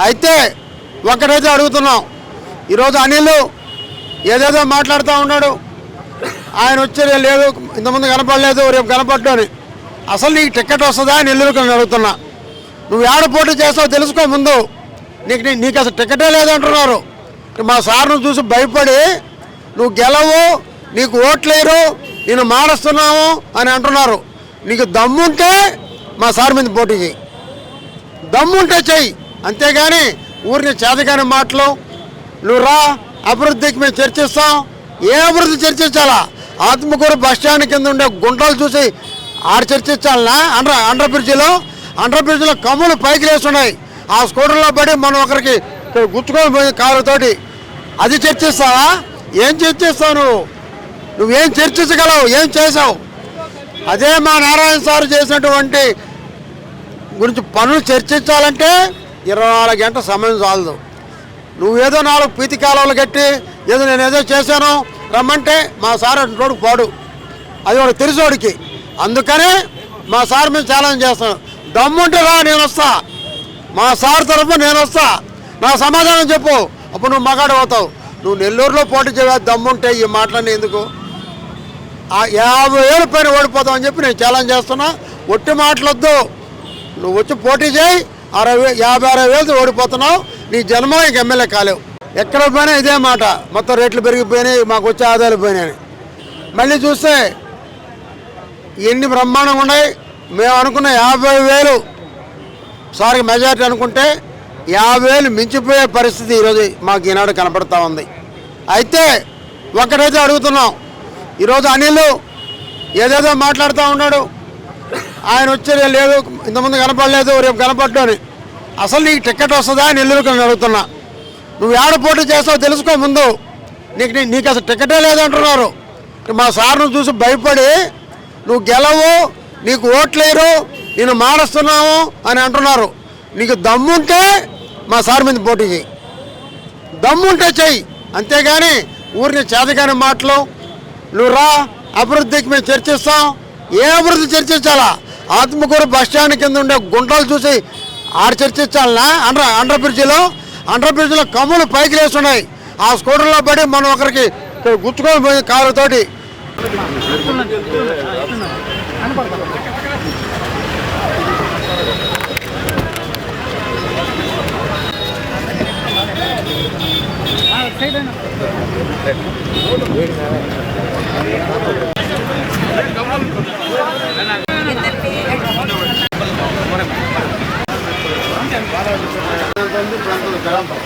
అయితే ఒకటైతే అడుగుతున్నాం. ఈరోజు అనిల్ ఏదేదో మాట్లాడుతూ ఉన్నాడు. ఆయన వచ్చి లేదు ఇంతకుముందు కనపడలేదు రేపు కనపడ్డాని అసలు నీకు టికెట్ వస్తుందా అని నెల్లూరుకు నేను అడుగుతున్నా. నువ్వు ఏడ పోటీ చేస్తావు తెలుసుకో ముందు. నీకు నీ- నీకు అసలు టికెటే లేదంటున్నారు. మా సార్ను చూసి భయపడి నువ్వు గెలవు నీకు ఓట్లేరు నేను మారుస్తున్నాము అని అంటున్నారు. నీకు దమ్ముంటే మా సార్ మీద పోటీ చేయి దమ్ముంటే చెయ్యి. అంతేగాని ఊరిని చేతగాని మాటలు. నువ్వు రా అభివృద్ధికి మేము చర్చిస్తాం. ఏ అభివృద్ధి చర్చించాలా ఆత్మకూరు బస్ స్టాండ్ కింద ఉండే గుంటలు చూసి ఆడ చర్చించాలనా అండర్ అండర్ బ్రిడ్జిలో? అండర్ బ్రిడ్జిలో కమ్ములు పైకి లేస్తున్నాయి. ఆ స్కూటర్లో పడి మనం ఒకరికి గుచ్చుకొని పోయి కారుతోటి. అది చర్చిస్తావా? ఏం చర్చిస్తావు నువ్వు? నువ్వేం చర్చించగలవు? ఏం చేసావు అదే మా నారాయణ సార్ చేసినటువంటి గురించి పనులు చర్చించాలంటే ఇరవై నాలుగు గంటల సమయం చాలదు. నువ్వేదో నాలుగు పీతి కాలువలు కట్టి ఏదో నేను ఏదో చేశాను రమ్మంటే మా సార్ అంటున్నాడు పాడు. అది వాడు తెలిసోడికి అందుకనే మా సార్ మేము ఛాలెంజ్ చేస్తాను. దమ్ముంటే రా నేను వస్తా. మా సార్ తరఫున నేను వస్తా. నా సమాధానం చెప్పు. అప్పుడు నువ్వు మగాడు అవుతావు. నువ్వు నెల్లూరులో పోటీ చేయ దమ్ముంటే ఈ మాటలన్నీ ఎందుకు? యాభై వేలు పైన ఓడిపోతావు అని చెప్పి నేను ఛాలెంజ్ చేస్తున్నా. ఒట్టి మాటలొద్దు. నువ్వు వచ్చి పోటీ చేయి. అరవై యాభై అరవై వేలతో ఓడిపోతున్నావు. నీ జన్మ ఇంక ఎమ్మెల్యే కాలేవు. ఎక్కడ పోయినా ఇదే మాట. మొత్తం రేట్లు పెరిగిపోయినాయి మాకు వచ్చే ఆదాయాలు పోయినాయి. మళ్ళీ చూస్తే ఎన్ని బ్రహ్మాండంగా ఉన్నాయి. మేము అనుకున్న యాభై వేలు సారీ మెజార్టీ అనుకుంటే యాభై వేలు మించిపోయే పరిస్థితి ఈరోజు మాకు ఈనాడు కనపడతా ఉంది. అయితే ఒక్కటైతే అడుగుతున్నాం. ఈరోజు అనిల్ ఏదేదో మాట్లాడుతూ ఉన్నాడు. ఆయన వచ్చి లేదు ఇంతకుముందు కనపడలేదు రేపు కనపడ్డాని అసలు నీకు టికెట్ వస్తుందా అని నెల్లూరుకు నేను అడుగుతున్నా. నువ్వు ఏడ పోటీ చేస్తావు తెలుసుకో ముందు. నీకు నీ- నీకు అసలు టికెటే లేదంటున్నారు. మా సార్ను చూసి భయపడి నువ్వు గెలవు నీకు ఓట్లేరు నేను మారుస్తున్నాము అని అంటున్నారు. నీకు దమ్ముంటే మా సార్ మీద పోటీ చేయి. దమ్ముంటే చెయ్యి అంతేగాని ఊరిని చేతగాని మాటలు. నువ్వు రా అభివృద్ధికి మేము చర్చిస్తాం. ఏ అభివృద్ధి చర్చించాలా ఆత్మకూరు స్టాండ్ కింద ఉండే గుంటలు చూసి ఆడ చర్చించాలనా అండ్ర అండర్ బ్రిడ్జిలో? అండర్ బ్రిడ్జిలో కమ్ములు పైకి లేస్తున్నాయి. ఆ స్కూటర్లో పడి మనం ఒకరికి గుచ్చుకొని పోయింది కారుతోటి. ఇబ్బంది ప్రాంతాలు గ్రామం.